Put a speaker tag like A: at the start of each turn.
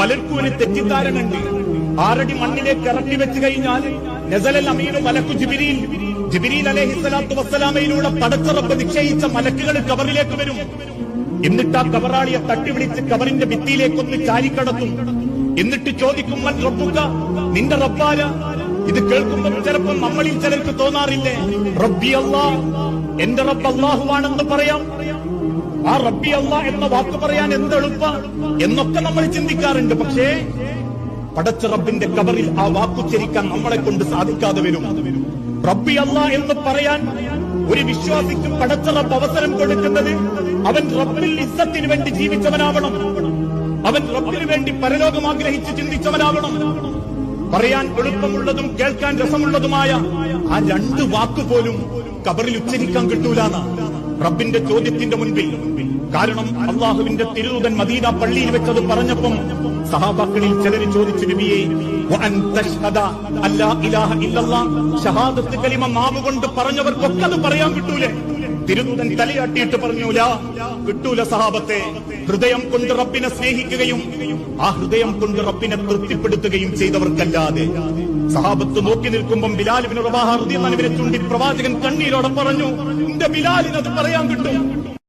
A: പലർക്കും ഒരു തെറ്റിദ്ധാരണുണ്ട് ആറടി മണ്ണിലേക്ക് ഇറക്കി വെച്ച് കഴിഞ്ഞാൽ നസലൽ അമീനും മലക്കു ജിബിരിയിൽ ജിബിരിൽ അലഹി സ്വലാത്തു വസ്സലാമയിലൂടെ പടച്ചറപ്പ് നിശ്ചയിച്ച മലക്കുകൾ കവറിലേക്ക് വരും. എന്നിട്ട് ആ കവറാളിയെ തട്ടിവിളിച്ച് കവറിന്റെ ഭിത്തിയിലേക്കൊന്ന് ചാരിക്കടത്തും. എന്നിട്ട് ചോദിക്കും മൻ റബ്ബുക? നിന്റെ റബ്ബാല ഇത് കേൾക്കുമ്പോൾ ചിലപ്പോൾ നമ്മളിൽ ചിലർക്ക് തോന്നാറില്ലേ? റബ്ബി അല്ലാ എന്റെ റബ്ബ് അള്ളാഹുവാണെന്ന് പറയാം. ആ റബ്ബി അല്ല എന്ന വാക്ക് പറയാൻ എന്തെളുപ്പ എന്നൊക്കെ നമ്മൾ ചിന്തിക്കാറുണ്ട്. പക്ഷേ പടച്ച റബ്ബിന്റെ കബറിൽ ആ വാക്കുച്ചരിക്കാൻ നമ്മളെ കൊണ്ട് സാധിക്കാതെ വരും. റബ്ബി അല്ല എന്ന് പറയാൻ ഒരു വിശ്വാസിക്ക് പടച്ച റബ്ബ് അവസരം കൊടുക്കുന്നത് അവൻ റബ്ബിൽ ഇസ്സത്തിന് വേണ്ടി ജീവിച്ചവനാവണം. അവൻ റബ്ബിന് വേണ്ടി പരലോകം ആഗ്രഹിച്ച് ചിന്തിച്ചവനാവണം. പറയാൻ എളുപ്പമുള്ളതും കേൾക്കാൻ രസമുള്ളതുമായ ആ രണ്ട് വാക്കുപോലും കബറിൽ ഉച്ചരിക്കാൻ കിട്ടൂലാണ് റബ്ബിന്റെ ചോദ്യത്തിന്റെ മുൻപിൽ. കാരണം അള്ളാഹുവിന്റെ തിരുദൂതൻ മദീന പള്ളിയിൽ വെച്ചത് പറഞ്ഞപ്പം സഹാബാക്കളിൽ ചിലർ ചോദിച്ചു നബിയെ ഷഹാദത്ത് കലിമ നാവ് കൊണ്ട് പറഞ്ഞവർക്കൊക്കെ അത് പറയാൻ കിട്ടൂലേ? തിരുദൂതൻ തലയാട്ടിയിട്ട് പറഞ്ഞു കിട്ടൂല സഹാബത്തെ. ഹൃദയം കൊണ്ട് റബ്ബിനെ സ്നേഹിക്കുകയും ആ ഹൃദയം കൊണ്ട് റബ്ബിനെ തൃപ്തിപ്പെടുത്തുകയും ചെയ്തവർക്കല്ലാതെ. സഹാബത്ത് നോക്കി നിൽക്കുമ്പം ബിലാലിബിന് ഹൃദയം ചൂണ്ടി പ്രവാചകൻ കണ്ണീരോടെ പറഞ്ഞു എന്റെ ബിലാലിനത് പറയാൻ കിട്ടും.